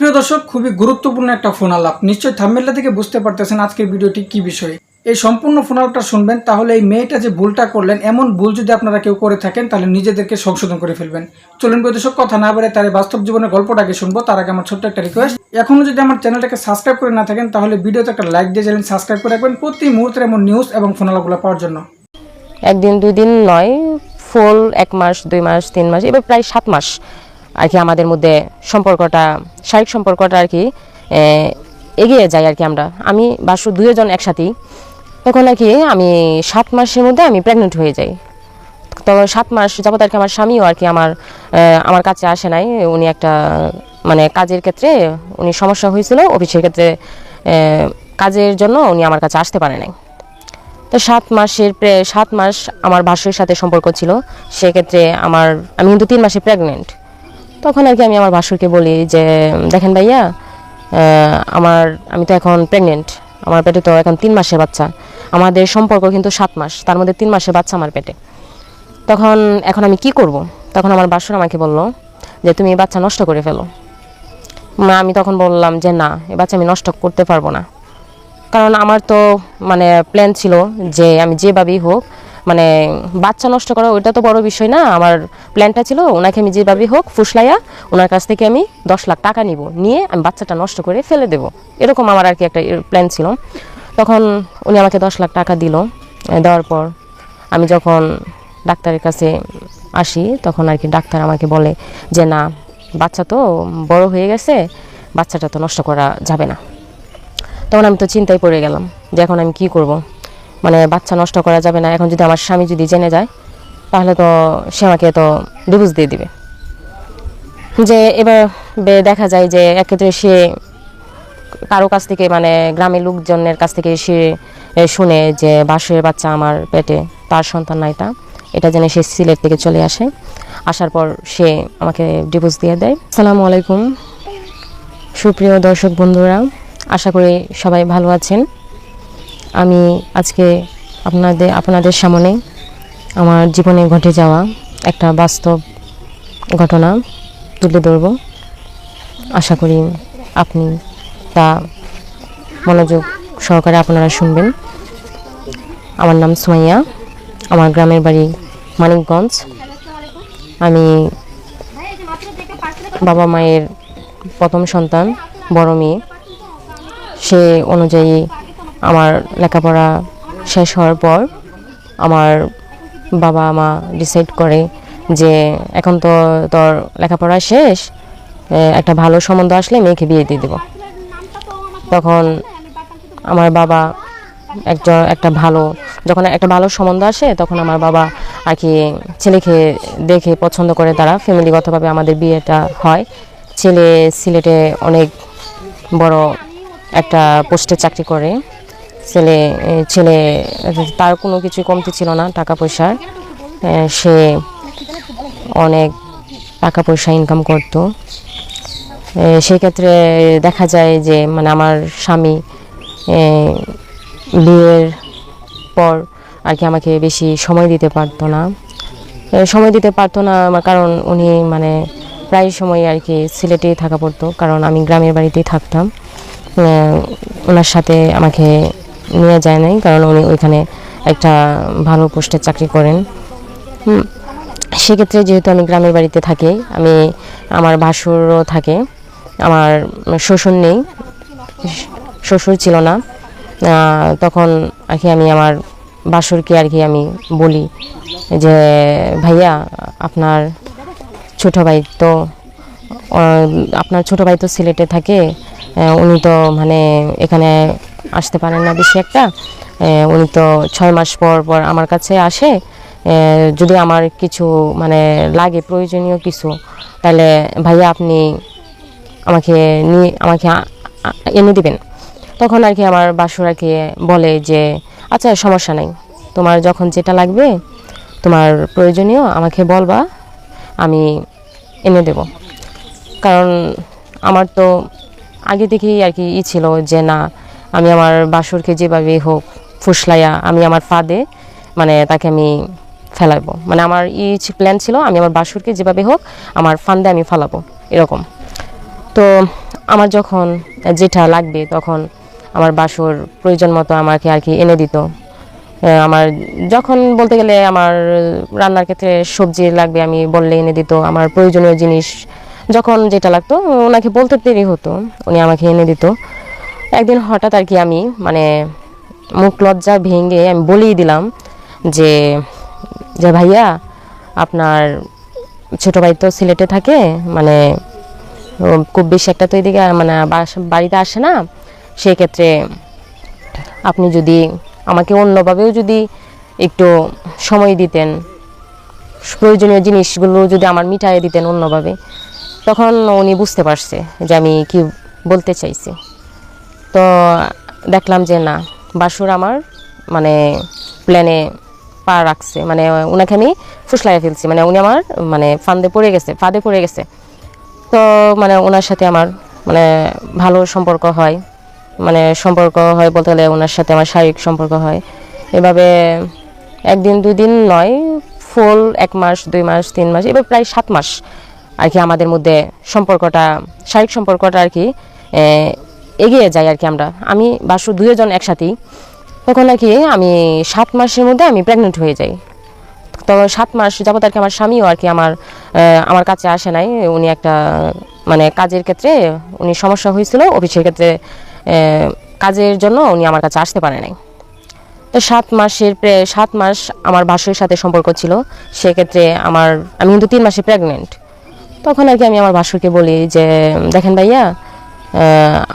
প্রিয় দর্শক, খুবই গুরুত্বপূর্ণ একটা ফোন আলাপ। নিশ্চয়ই থাম্বেলটা থেকে বুঝতে পারতেছেন আজকের ভিডিওটি কি বিষয়ে। এই সম্পূর্ণ ফোন আলাপটা শুনবেন, তাহলে এই মেয়েটা যে ভুলটা করলেন, এমন ভুল যদি আপনারা কেউ করে থাকেন, তাহলে নিজেদেরকে সংশোধন করে ফেলবেন। চলুন প্রিয় দর্শক, কথা না বেড়ে তার বাস্তব জীবনের গল্পটাকে শুনব। তার আগে আমার ছোট্ট একটা রিকোয়েস্ট এখনও যদি আমার চ্যানেলটাকে সাবস্ক্রাইব করে না থাকেন, তাহলে ভিডিওতে একটা লাইক দিয়ে চ্যানেল সাবস্ক্রাইব করে রাখবেন প্রতি মুহূর্তে এমন নিউজ এবং ফোন আলাপগুলো পাওয়ার জন্য। একদিন দুই দিন নয় ফুল এক মাস, দুই মাস, তিন মাস, এবার প্রায় সাত মাস। আর কি আমাদের মধ্যে সম্পর্কটা, শারীরিক সম্পর্কটা আর কি এগিয়ে যাই আর কি আমরা। আমি বাসু দুজন একসাথেই তখন আর কি আমি সাত মাসের মধ্যে আমি প্রেগনেন্ট হয়ে যাই। তখন সাত মাস যাবত আর কি আমার স্বামীও আর কি আমার আমার কাছে আসে নাই। উনি একটা মানে কাজের ক্ষেত্রে উনি সমস্যা হয়েছিল, অফিসের ক্ষেত্রে কাজের জন্য উনি আমার কাছে আসতে পারে নাই। তো সাত মাসের সাত মাস আমার ভাসুরের সাথে সম্পর্ক ছিল। সেক্ষেত্রে আমার, আমি কিন্তু তিন মাসে প্রেগনেন্ট তখন আর কি আমি আমার বাসুরকে বলি যে, দেখেন ভাইয়া আমার, আমি তো এখন প্রেগনেন্ট আমার পেটে তো এখন তিন মাসের বাচ্চা। আমাদের সম্পর্ক কিন্তু সাত মাস, তার মধ্যে তিন মাসের বাচ্চা আমার পেটে। তখন এখন আমি কি করব? তখন আমার বাসুর আমাকে বলল যে, তুমি এই বাচ্চা নষ্ট করে ফেলো। আমি তখন বললাম যে, না এ বাচ্চা আমি নষ্ট করতে পারব না। কারণ আমার তো মানে প্ল্যান ছিল যে, আমি যেভাবেই হোক মানে বাচ্চা নষ্ট করা ওইটা তো বড় বিষয় না। আমার প্ল্যানটা ছিল ওনাকে আমি যেভাবেই হোক ফুসলাইয়া ওনার কাছ থেকে আমি দশ লাখ টাকা নিব। নিয়ে আমি বাচ্চাটা নষ্ট করে ফেলে দেব। এরকম আমার আর কি একটা প্ল্যান ছিল। তখন উনি আমাকে দশ লাখ টাকা দিল দেওয়ার পর আমি যখন ডাক্তারের কাছে আসি, তখন আর কি ডাক্তার আমাকে বলে যে, না, বাচ্চা তো বড় হয়ে গেছে, বাচ্চাটা তো নষ্ট করা যাবে না। তখন আমি তো চিন্তায় পড়ে গেলাম যে, এখন আমি কি করব? মানে বাচ্চা নষ্ট করা যাবে না। এখন যদি আমার স্বামী যদি জেনে যায়, তাহলে তো সে আমাকে তো ডিভোর্স দিয়ে দিবে। যে এবার দেখা যায় যে এক্ষেত্রে সে কারও কাছ থেকে মানে গ্রামের লোকজনের কাছ থেকে সে শুনে যে বাসের বাচ্চা আমার পেটে, তার সন্তান না এটা। এটা জেনে সে সিলেট থেকে চলে আসে। আসার পর সে আমাকে ডিভোর্স দিয়ে দেয়। সালামু আলাইকুম। সুপ্রিয় দর্শক বন্ধুরা, আশা করি সবাই ভালো আছেন। আমি আজকে আপনাদের আপনাদের সামনে আমার জীবনে ঘটে যাওয়া একটা বাস্তব ঘটনা তুলে ধরব। আশা করি আপনি তা মনোযোগ সহকারে আপনারা শুনবেন। আমার নাম সুমাইয়া, আমার গ্রামের বাড়ি মানিকগঞ্জ। আমি বাবা মায়ের প্রথম সন্তান, বড় মেয়ে। সে অনুযায়ী আমার লেখাপড়া শেষ হওয়ার পর আমার বাবা, মা ডিসাইড করে যে এখন তো তোর লেখাপড়া শেষ একটা ভালো সম্বন্ধ আসলে মেয়েকে বিয়ে দিয়ে দেবো। তখন আমার বাবা একজন একটা ভালো, যখন একটা ভালো সম্বন্ধ আসে, তখন আমার বাবা আর কি ছেলেকে দেখে পছন্দ করে তারা। ফ্যামিলিগতভাবে আমাদের বিয়েটা হয়। ছেলে সিলেটে অনেক বড় একটা পোস্টে চাকরি করে। ছেলে ছেলে, তার কোনো কিছু কমতি ছিল না টাকা পয়সার। সে অনেক টাকা পয়সা ইনকাম করতো। সেক্ষেত্রে দেখা যায় যে মানে আমার স্বামী বিয়ের পর আর কি আমাকে বেশি সময় দিতে পারতো না। সময় দিতে পারতো না কারণ উনি মানে প্রায় সময় আর কি সিলেটেই থাকা পড়তো, কারণ আমি গ্রামের বাড়িতেই থাকতাম। ওনার সাথে আমাকে নিয়ে যায় নাই কারণ উনি ওইখানে একটা ভালো পোস্টে চাকরি করেন। হুম, সেক্ষেত্রে যেহেতু আমি গ্রামের বাড়িতে থাকি আমি আমার ভাসুরও থাকে আমার শ্বশুর নেই শ্বশুর ছিল না তখন আর কি আমি আমার বাসুরকে আর কি আমি বলি যে ভাইয়া আপনার ছোট ভাই তো আপনার ছোট ভাই তো সিলেটে থাকে উনি তো মানে এখানে আসতে পারেন না বেশি একটা। উনি তো ছয় মাস পর পর আমার কাছে আসে। যদি আমার কিছু মানে লাগে প্রয়োজনীয় কিছু, তাহলে ভাইয়া আপনি আমাকে নিয়ে, আমাকে এনে দিবেন। তখন আর কি আমার বাসুর আর কি বলে যে আচ্ছা সমস্যা নাই। তোমার যখন যেটা লাগবে, তোমার প্রয়োজনীয় আমাকে বলবা, আমি এনে দেব। কারণ আমার তো আগে থেকেই আর কি ই ছিল যে, না আমি আমার বাসুরকে যেভাবে হোক ফুসলাইয়া আমি আমার ফাঁদে মানে তাকে আমি ফেলাবো। মানে আমার ই প্ল্যান ছিল আমি আমার বাসুরকে যেভাবে হোক আমার ফান্দে আমি ফেলাবো, এরকম। তো আমার যখন যেটা লাগবে তখন আমার বাসর প্রয়োজন মতো আমাকে আর কি এনে দিত। আমার যখন বলতে গেলে আমার রান্নার ক্ষেত্রে সবজি লাগবে আমি বললে এনে দিত, আমার প্রয়োজনীয় জিনিস যখন যেটা লাগতো ওনাকে বলতে দেরি হতো, উনি আমাকে এনে দিত। একদিন হঠাৎ আর কি আমি মানে মুখ লজ্জা ভেঙে আমি বলেই দিলাম যে যে ভাইয়া, আপনার ছোট ভাই তো সিলেটে থাকে মানে খুব বেশি একটা তো এদিকে মানে বাড়িতে আসে না। সেই ক্ষেত্রে আপনি যদি আমাকে অন্যভাবেও যদি একটু সময় দিতেন, প্রয়োজনীয় জিনিসগুলো যদি আমার মিটাইয়ে দিতেন অন্যভাবে, তখন উনি বুঝতে পারছে যে আমি কি বলতে চাইছি। তো দেখলাম যে না, বাসুর আমার মানে প্ল্যানে পা রাখছে। মানে ওনাকে আমি ফুসলাইয়া ফেলছি। মানে উনি আমার মানে ফান্দে পড়ে গেছে, ফাঁদে পড়ে গেছে। তো মানে ওনার সাথে আমার মানে ভালো সম্পর্ক হয়। মানে সম্পর্ক হয় বলতে গেলে ওনার সাথে আমার শারীরিক সম্পর্ক হয়। এভাবে একদিন দুই দিন নয় ফুল এক মাস, দুই মাস, তিন মাস, এবার প্রায় সাত মাস আর কি আমাদের মধ্যে সম্পর্কটা, শারীরিক সম্পর্কটা আর কি এগিয়ে যাই আর কি আমরা। আমি বাসু দুজন একসাথেই। তখন আর কি আমি সাত মাসের মধ্যে আমি প্রেগনেন্ট হয়ে যাই। তো সাত মাস যাবত আর কি আমার স্বামীও আর কি আমার আমার কাছে আসে নাই। উনি একটা মানে কাজের ক্ষেত্রে উনি সমস্যা হয়েছিল, অফিসের ক্ষেত্রে কাজের জন্য উনি আমার কাছে আসতে পারে নাই। তো সাত মাসের সাত মাস আমার ভাসুরের সাথে সম্পর্ক ছিল। সেক্ষেত্রে আমার, আমি কিন্তু তিন মাসে প্রেগনেন্ট তখন আর কি আমি আমার ভাসুরকে বলি যে, দেখেন ভাইয়া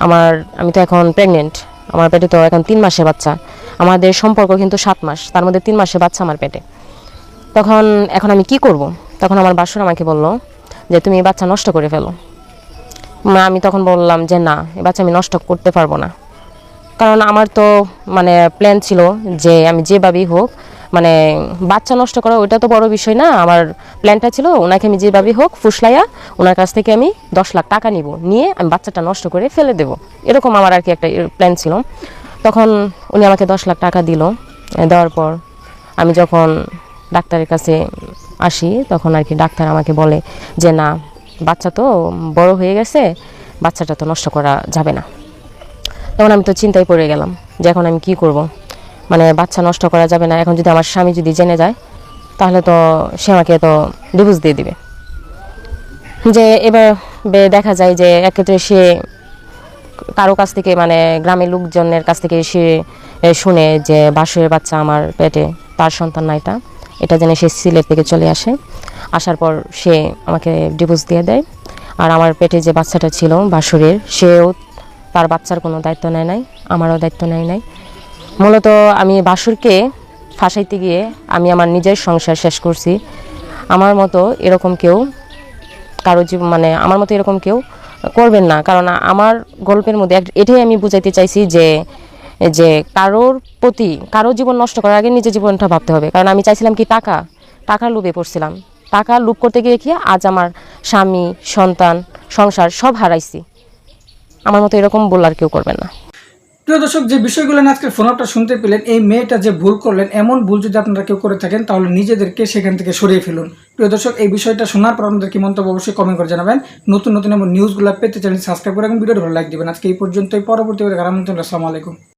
আমার, আমি তো এখন প্রেগনেন্ট আমার পেটে তো এখন তিন মাসের বাচ্চা। আমাদের সম্পর্ক কিন্তু সাত মাস। তার মধ্যে তিন মাসের বাচ্চা আমার পেটে। তখন, এখন আমি কি করব? তখন আমার বাসুর আমাকে বলল যে, তুমি এই বাচ্চা নষ্ট করে ফেলো। আমি তখন বললাম যে, না, এই বাচ্চা আমি নষ্ট করতে পারব না। কারণ আমার তো মানে প্ল্যান ছিল যে, আমি যেভাবেই হোক মানে বাচ্চা নষ্ট করা ওইটা তো বড় বিষয় না। আমার প্ল্যানটা ছিল ওনাকে আমি যেভাবেই হোক ফুসলাইয়া ওনার কাছ থেকে আমি দশ লাখ টাকা নিব। নিয়ে আমি বাচ্চাটা নষ্ট করে ফেলে দেব। এরকম আমার আর কি একটা প্ল্যান ছিল। তখন উনি আমাকে দশ লাখ টাকা দিল দেওয়ার পর আমি যখন ডাক্তারের কাছে আসি, তখন আর কি ডাক্তার আমাকে বলে যে, না, বাচ্চা তো বড় হয়ে গেছে, বাচ্চাটা তো নষ্ট করা যাবে না। তখন আমি তো চিন্তায় পড়ে গেলাম যে, এখন আমি কি করব? মানে বাচ্চা নষ্ট করা যাবে না। এখন যদি আমার স্বামী যদি জেনে যায়, তাহলে তো সে আমাকে তো ডিভোর্স দিয়ে দিবে। যে এবার দেখা যায় যে এক্ষেত্রে সে কারও কাছ থেকে মানে গ্রামের লোকজনের কাছ থেকে সে শুনে যে বাসুরের বাচ্চা আমার পেটে, তার সন্তান না এটা। এটা জেনে সে সিলেট থেকে চলে আসে। আসার পর সে আমাকে ডিভোর্স দিয়ে দেয়। আর আমার পেটে যে বাচ্চাটা ছিল বাসুরের, সেও তার বাচ্চার কোনো দায়িত্ব নেয় নাই, আমারও দায়িত্ব নেয় নাই। মূলত আমি বাসুরকে ফাঁসাইতে গিয়ে আমি আমার নিজের সংসার শেষ করছি। আমার মতো এরকম কেউ কারও জীবন মানে আমার মতো এরকম কেউ করবেন না। কারণ আমার গল্পের মধ্যে এটাই আমি বুঝাইতে চাইছি যে যে কারোর প্রতি, কারও জীবন নষ্ট করার আগে নিজের জীবনটা ভাবতে হবে। কারণ আমি চাইছিলাম কি টাকা, টাকার লোভে পড়ছিলাম। টাকা লোভ করতে গিয়ে কি আজ আমার স্বামী, সন্তান, সংসার সব হারাইছি। আমার মতো এরকম বলার কেউ করবেন না। প্রিয় দর্শক, যে বিষয়গুলো নিয়ে আজকে ফোন আপটা শুনতে পেলেন, এই মেয়েটা যে ভুল করলেন, এমন ভুল যদি আপনারা কেউ করে থাকেন, তাহলে নিজেদেরকে সেখান থেকে সরিয়ে ফেলুন। প্রিয় দর্শক, এই বিষয়টা শোনার পর আপনাদের কি মন্তব্য অবশ্যই কমেন্ট করে জানাবেন। নতুন নতুন এমন নিউজগুলো পেতে চ্যানেল সাবস্ক্রাইব করে এবং ভিডিওটা ভালো লাইক দেবেন। আজকে এই পর্যন্তই, পরবর্তী আসসালামু আলাইকুম।